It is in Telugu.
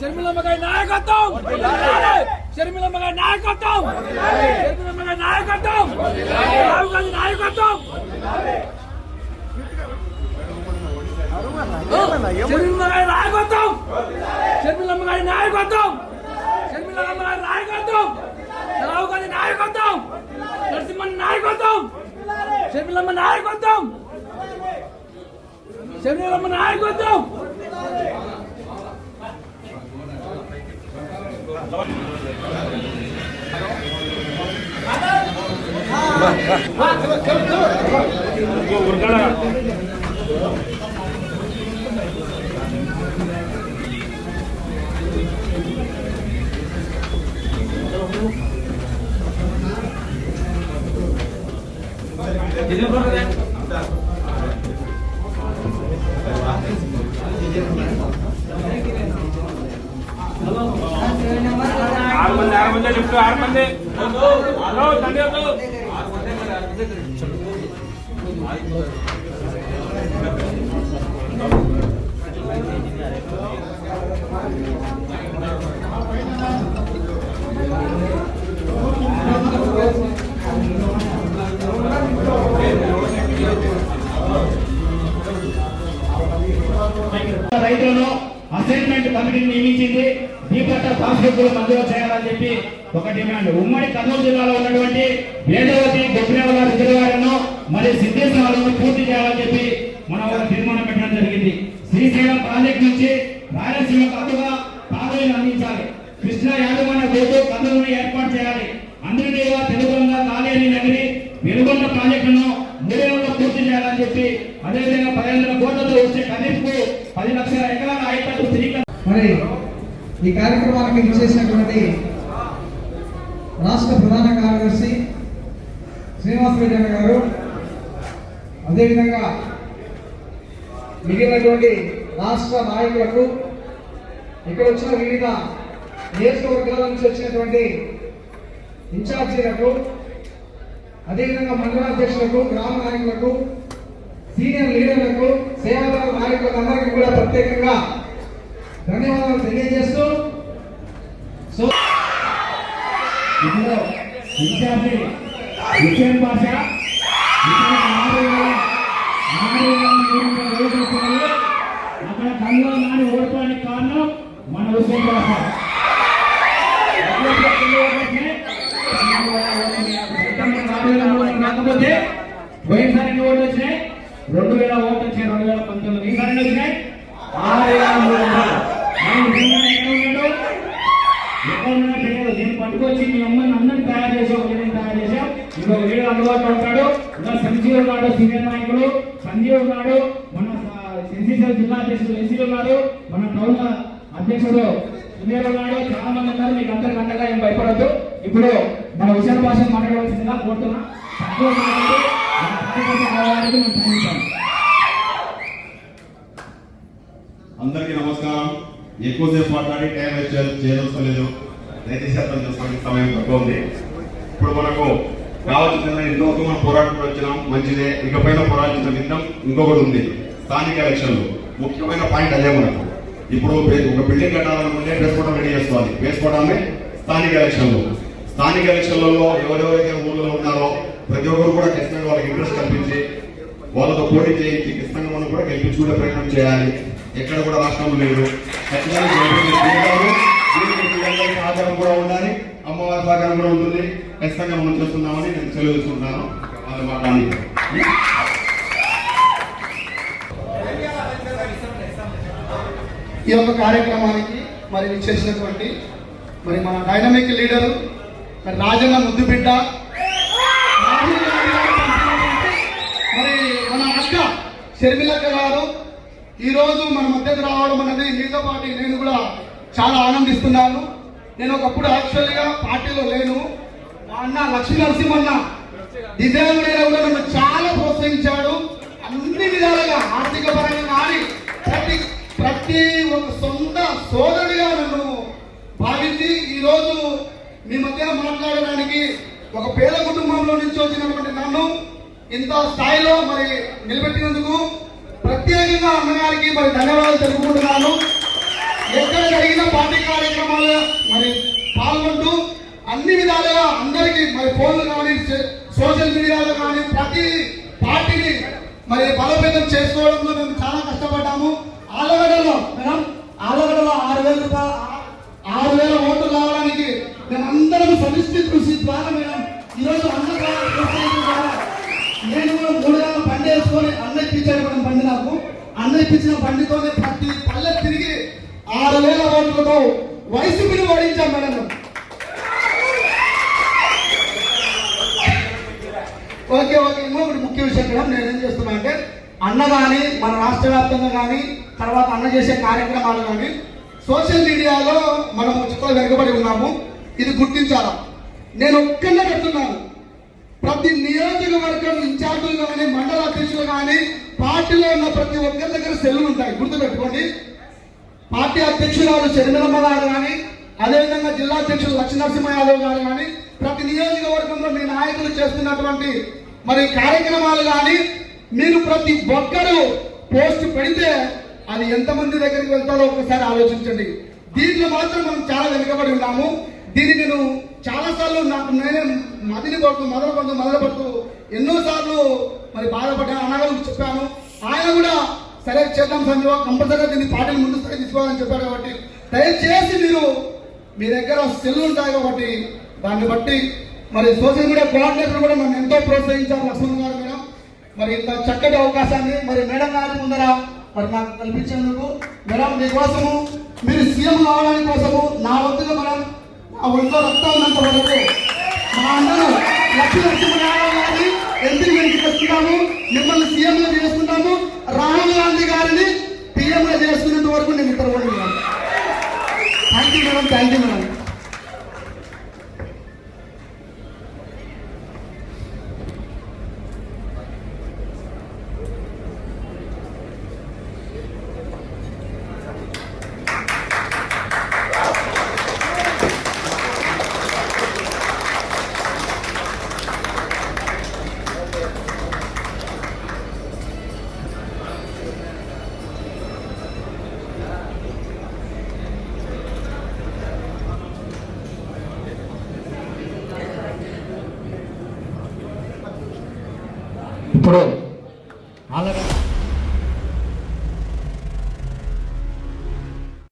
షర్మిలమ్మ గారి నాయకత్వం! వర్ధిల్లాలి. షర్మిలమ్మ గారి నాయకత్వం! షర్మిలమ్మ గారి నాయకత్వం! రాహుల్ గాంధీ నాయకత్వం! షర్మిలమ్మ గారి నాయకత్వం! షర్మిలమ్మ గారి నాయకత్వం! షర్మిలమ్మ గారి నాయకత్వం! రాహుల్ గాంధీ నాయకత్వం! నరసింహన్ నాయకత్వం! షర్మిలమ్మ నాయకత్వం! షర్మిలమ్మ నాయకత్వం! ఆరు లిఫ్ట్ ఆరు మంది. హలో తండ్రి రైతులను అసైన్మెంట్ కమిటీని నియమించింది. దీపట్ట పాస్బుక్లు మంజూరు చేయాలని చెప్పి ఒక డిమాండ్. ఉమ్మడి కర్నూలు జిల్లాలో ఉన్నటువంటి వేదవతి గొప్పనేవల రిజర్వాయర్ను మరి సిద్ధేశ్వరాలను పూర్తి చేయాలని చెప్పి మనం ఒక తీర్మానం పెట్టడం జరిగింది. శ్రీశైలం ప్రాజెక్ట్ నుంచి రాయలసీమ కాకుండా తాగునీరు అందించాలి. కృష్ణా యాజమాన్య బోర్డు కన్నులను ఏర్పాటు చేయాలి. అందరినీగా తెలుగుగా కాలేని నగరి వెలుగొండ ప్రాజెక్టును మూడేళ్ళలో పూర్తి చేయాలని చెప్పి అదేవిధంగా పదిహేను కోట్లతో వచ్చే ఖరీఫ్కు పది లక్షల ఎకరాల ఆయకట్టు స్థిరీకరణ మరి ఈ కార్యక్రమానికి ఇచ్చేసినటువంటి రాష్ట్ర ప్రధాన కార్యదర్శి శ్రీనివాస్ రెడ్డి అన్న గారు అదేవిధంగా మిగిలినటువంటి రాష్ట్ర నాయకులకు ఇక్కడ వచ్చిన వివిధ నియోజకవర్గాల నుంచి వచ్చినటువంటి ఇన్ఛార్జీలకు అదేవిధంగా మండలాధ్యక్షులకు గ్రామ నాయకులకు సీనియర్ లీడర్లకు సేవాదారు నాయకులకు అందరికీ కూడా ప్రత్యేకంగా ధన్యవాదాలు తెలియజేస్తూ సో ఇందులో విద్యార్థి విజయం భాష అక్కడ కల్లో నాని ఓడిపోవడానికి కారణం మన విజయం భాష ఎట్లా ఎన్ని ఓట్లు వచ్చినాయి? నాలుగు వేల ఓట్లు ఉన్నాయి. గతంలో నాలుగు వేల మూడు వందలు కాకపోతే పోయినసారి ఎన్ని ఓట్లు వచ్చినాయి రెండు వేల ఓట్లు వచ్చాయి రెండు వేల పంతొమ్మిది ఈసారి ఎన్ని వచ్చినాయి ఆరు వేల మూడు వందలు మరి నిజంగానే ఎక్కడ ఉన్నాడు ఎక్కడున్నా తెలియదు మీ అమ్మని అందరిని తయారు చేసాం నేను తయారు చేసాం ఇంకొక వీడు అందుబాటులో ఉంటాడు ఇంకా సంజీవ్ ఉన్నాడు సీనియర్ నాయకుడు. సంజీవ్ ఉన్నాడు. మన ఎన్సీసీ జిల్లా అధ్యక్షుడు ఎన్సీ ఉన్నాడు మన టౌన్ అధ్యక్షుడు సునీల్ ఉన్నాడు. చాలా మంది ఉన్నారు. మీకు అందరికి అండగా ఏం భయపడద్దు. ఇప్పుడు మన విశాల భాష మాట్లాడవలసిందిగా కోరుతున్నా. తక్కువ అందరికీ నమస్కారం. ఎక్కువసేపు మాట్లాడి టైం వేస్ట్ చేయదలుచుకోలేదు దయచేసి అర్థం చేసుకోండి సమయం తక్కువ ఉంది ఇప్పుడు మనకు కావాల్సిన ఇంతవరకు మనం పోరాటం వచ్చినాం. మంచిదే. ఇకపైన పోరాటించిన విధం ఇంకొకటి ఉంది. స్థానిక ఎలక్షన్లు. ముఖ్యమైన పాయింట్ అదే మనకు. ఇప్పుడు ఒక బిల్డింగ్ కట్టాలనుకుంటే వేసుకోవడం రెడీ చేసుకోవాలి. వేసుకోవడమే స్థానిక ఎలక్షన్లు. స్థానిక ఎలక్షన్లలో ఎవరెవరైతే ఊళ్ళో ఉన్నారో ప్రతి ఒక్కరు కూడా ఖచ్చితంగా వాళ్ళకి ఇంట్రెస్ట్ కల్పించి వాళ్ళతో పోటీ చేయించి ఖచ్చితంగా మనం కూడా గెలిపించుకునే ప్రయత్నం చేయాలి. ఎక్కడ కూడా రాష్ట్రంలో లేదు ఖచ్చితంగా సహకారం కూడా ఉండాలి. అమ్మవారి సహకారం కూడా ఉంటుంది. ఖచ్చితంగా మనం చేస్తున్నామని నేను సెలవు తీసుకుంటున్నాను వాళ్ళ మాట్లాడి ఈ యొక్క కార్యక్రమానికి మరి చేసినటువంటి మరి మన డైనమిక్ లీడరు మరి రాజన్న ముద్దు బిడ్డ మరి మన అక్క షర్మిలక్క గారు. ఈరోజు మన మధ్యకు రావడం అనేది మీతో పాటు నేను కూడా చాలా ఆనందిస్తున్నాను. నేను ఒకప్పుడు యాక్చువల్గా పార్టీలో లేను. మా అన్న లక్ష్మీ నరసింహన్న దివ్యాంగుడైన కూడా నన్ను చాలా ప్రోత్సహించాడు. అన్ని విధాలుగా ఆర్థిక పరంగా కానీ ప్రతి ప్రతి ఒక సొంత సోదరుడిగా నన్ను భావించి ఈరోజు మీ మధ్యన మాట్లాడడానికి ఒక పేద కుటుంబంలో నుంచి వచ్చినటువంటి నన్ను ఇంత స్థాయిలో మరి నిలబెట్టినందుకు ప్రత్యేకంగా అన్నగారికి మరి ధన్యవాదాలు తెలుపుకుంటున్నాను. ఎక్కడ జరిగిన పార్టీ కార్యక్రమాలు మరి పాల్గొంటూ అన్ని విధాలుగా అందరికీ మరి ఫోన్లు కానీ సోషల్ మీడియాలో కానీ ప్రతి పార్టీని మరి బలోపేతం చేసుకోవడంలో మేము చాలా కష్టపడ్డాము. ఆలగడ్డలో మేడం ఆలగడ్డలో ఆరు వేల రూపాయలు ఆరు వేల ఓట్లు రావడానికి మేమందరం సమిష్టి కృషి ద్వారా మేడం ఈరోజు అన్న నేను కూడా మూడు వేల బండి వేసుకొని అన్న ఇప్పించాడు మేడం బండి నాకు. అన్న ఇప్పించిన బండితోనే ప్రతి పల్లె తిరిగి ఆరు వేల ఓట్లతో వైసీపీని ఓడించాం మేడం. Okay okay. ఇంకొకటి ముఖ్య విషయం మేడం నేను ఏం చేస్తున్నా అంటే అన్న కానీ మన రాష్ట్ర వ్యాప్తంగా కానీ తర్వాత అన్న చేసే కార్యక్రమాలు కానీ సోషల్ మీడియాలో మనం చుక్కలు వెనుకబడి ఉన్నాము. ఇది గుర్తించాలా? నేను ఒక్కనే చెప్తున్నాను. ప్రతి నియోజకవర్గం ఇన్ఛార్జీలు కానీ మండల అధ్యక్షులు కానీ పార్టీలో ఉన్న ప్రతి ఒక్కరి దగ్గర సెల్లు ఉంటాయి. గుర్తుపెట్టుకోండి. పార్టీ అధ్యక్షురాలు శర్మిలమ్మ గారు కానీ అదేవిధంగా జిల్లా అధ్యక్షులు లక్ష్మీనరసింహ యాదవ్ గారు కానీ ప్రతి నియోజకవర్గంలో మీ నాయకులు చేస్తున్నటువంటి మరి కార్యక్రమాలు కానీ మీరు ప్రతి ఒక్కరూ పోస్ట్ పెడితే అది ఎంతమంది దగ్గరికి వెళ్తారో ఒకసారి ఆలోచించండి. దీంట్లో మాత్రం మనం చాలా వెనుకబడి ఉన్నాము. దీన్ని నేను చాలాసార్లు నాకు నేనే మదిని పడుతూ మొదలు పడుతూ మొదలు పడుతూ ఎన్నోసార్లు మరి బాధపడ్డాను అన్నగారికి చెప్పాను. ఆయన కూడా సరే చేద్దాం సంజీవ కంపల్సరీగా దీన్ని పార్టీని ముందు స్థాయి తీసుకోవాలని చెప్పారు కాబట్టి దయచేసి మీరు మీ దగ్గర సెల్ ఉంటాయి కాబట్టి దాన్ని బట్టి మరి సోషల్ మీడియా కోఆర్డినేటర్ కూడా నన్ను ఎంతో ప్రోత్సహించారు లక్ష్మణ్ గారు మేడం. మరి ఇంత చక్కటి అవకాశాన్ని మరి మేడం గారి ముందర మరి నాకు కల్పించేందుకు మేడం మీకోసము మీరు సీఎం కావడానికి కోసము నా వద్దుగా మేడం నా ఒంట్లో రక్తం ఉన్నంత వరకు మా అందరూ లక్ష్మీ నరసింహరావు గారి ఎంపీ చేసుకుంటాము మిమ్మల్ని సీఎం గా చేసుకుంటాము రాహుల్ గాంధీ గారిని పిఎం గా చేసుకునేంత వరకు నేను ఇతర thank you madam thank you madam ఇప్పుడు ఆలగడ్డ